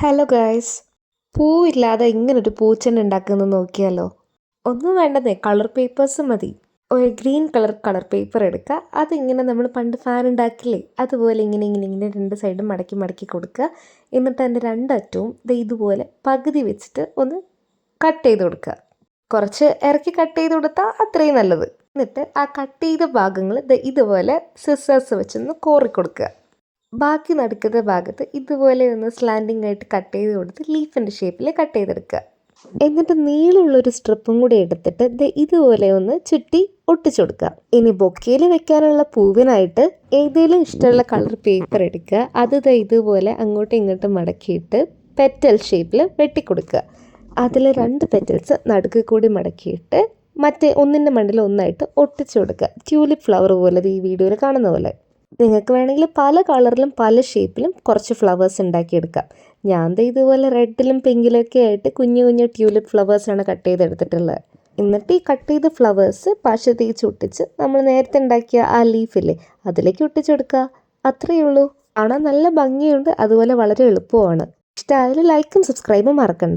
Hello guys പൂവില്ലാതെ ഒരു പൂച്ചെണ്ണ ഉണ്ടാക്കുന്നത് നോക്കിയാലോ? ഒന്നും വേണ്ടതേ കളർ പേപ്പേഴ്സ് മതി. ഒരു ഗ്രീൻ കളർ കളർ പേപ്പർ എടുക്കുക. അതിങ്ങനെ നമ്മൾ പണ്ട് ഫാൻ ഉണ്ടാക്കില്ലേ? അതുപോലെ ഇങ്ങനെ ഇങ്ങനെ ഇങ്ങനെ രണ്ട് സൈഡും മടക്കി മടക്കി കൊടുക്കുക. എന്നിട്ട് അതിന്റെ രണ്ടറ്റവും ദേ ഇതുപോലെ പകുതി വെച്ചിട്ട് ഒന്ന് കട്ട് ചെയ്ത് കൊടുക്കുക. കുറച്ച് ഇറക്കി കട്ട് ചെയ്ത് കൊടുത്താൽ അത്രയും നല്ലത്. എന്നിട്ട് ആ കട്ട് ചെയ്ത ഭാഗങ്ങൾ ഇതുപോലെ സിസേഴ്സ് വെച്ചൊന്ന് കോറി കൊടുക്കുക. ബാക്കി നടക്കുന്ന ഭാഗത്ത് ഇതുപോലെ ഒന്ന് സ്ലാൻഡിങ് ആയിട്ട് കട്ട് ചെയ്ത് കൊടുത്ത് ലീഫിന്റെ ഷേപ്പിൽ കട്ട് ചെയ്തെടുക്കുക. എന്നിട്ട് നീളമുള്ളൊരു സ്ട്രിപ്പും കൂടി എടുത്തിട്ട് ദേ ഇതുപോലെ ഒന്ന് ചുറ്റി ഒട്ടിച്ചു കൊടുക്കുക. ഇനി ബൊക്കയിൽ വെക്കാനുള്ള പൂവിനായിട്ട് ഏതെങ്കിലും ഇഷ്ടമുള്ള കളർ പേപ്പർ എടുക്കുക. അത് ഇതുപോലെ അങ്ങോട്ടും ഇങ്ങോട്ടും മടക്കിയിട്ട് പെറ്റൽ ഷേപ്പിൽ വെട്ടിക്കൊടുക്കുക അതിൽ രണ്ട് പെറ്റൽസ് നടുക്ക് കൂടി മടക്കിയിട്ട് മറ്റേ ഒന്നിന്റെ മണ്ടിൽ ഒന്നായിട്ട് ഒട്ടിച്ചു കൊടുക്കുക. ട്യൂലിപ്പ് ഫ്ലവർ പോലെ ഈ വീഡിയോയിൽ കാണുന്ന പോലെ. നിങ്ങൾക്ക് വേണമെങ്കിൽ പല കളറിലും പല ഷേപ്പിലും കുറച്ച് ഫ്ലവേഴ്സ് ഉണ്ടാക്കിയെടുക്കാം. ഞാൻ ഇതുപോലെ റെഡിലും പിങ്കിലും ഒക്കെ ആയിട്ട് കുഞ്ഞു കുഞ്ഞു ട്യൂലിപ്പ് ഫ്ലവേഴ്സാണ് കട്ട് ചെയ്തെടുത്തിട്ടുള്ളത്. എന്നിട്ട് ഈ കട്ട് ചെയ്ത ഫ്ലവേഴ്സ് പശ തേച്ച് ഒട്ടിച്ച് നമ്മൾ നേരത്തെ ഉണ്ടാക്കിയ ആ ലീഫില്ലേ അതിലേക്ക് ഒട്ടിച്ചെടുക്കുക അത്രയേ ഉള്ളൂ. കാണാൻ നല്ല ഭംഗിയുണ്ട്. അതുപോലെ വളരെ എളുപ്പമാണ് ഇഷ്ടമായാലും ലൈക്കും സബ്സ്ക്രൈബും മറക്കണ്ട.